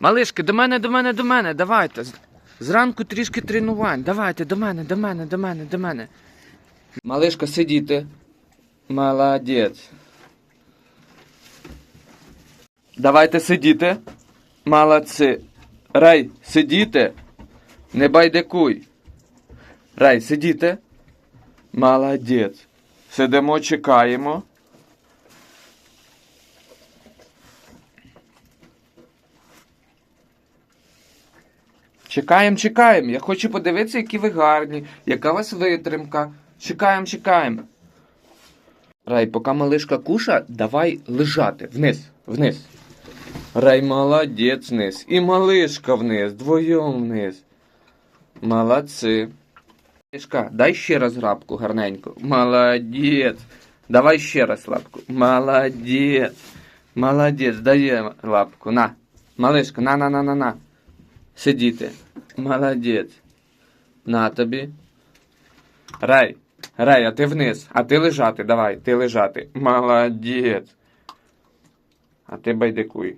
Малишки, до мене, до мене, до мене. Давайте. Зранку трішки тренувань. Давайте, до мене, до мене, до мене, до мене. Малишка, сидіти. Молодець. Давайте сидіти. Молодці. Рай, сидіти. Не байдикуй. Рай, сидіти. Молодець. Сидимо, чекаємо. Чекаємо, чекаємо. Я хочу подивитися, які ви гарні, яка у вас витримка. Чекаємо, чекаємо. Рай, поки малишка куша, давай лежати. Вниз, вниз. Рай, молодець вниз. І малишка вниз, двоєм вниз. Молодці. Малишка, дай ще раз лапку гарненько. Молодець. Давай ще раз лапку. Молодець. Молодець, дає лапку. На. Малишка, на, на, на, на, на. Сидіти. Молодець. На тобі. Рай. Рай, а ти вниз. А ти лежати, давай, ти лежати. Молодець. А ти байдикуй.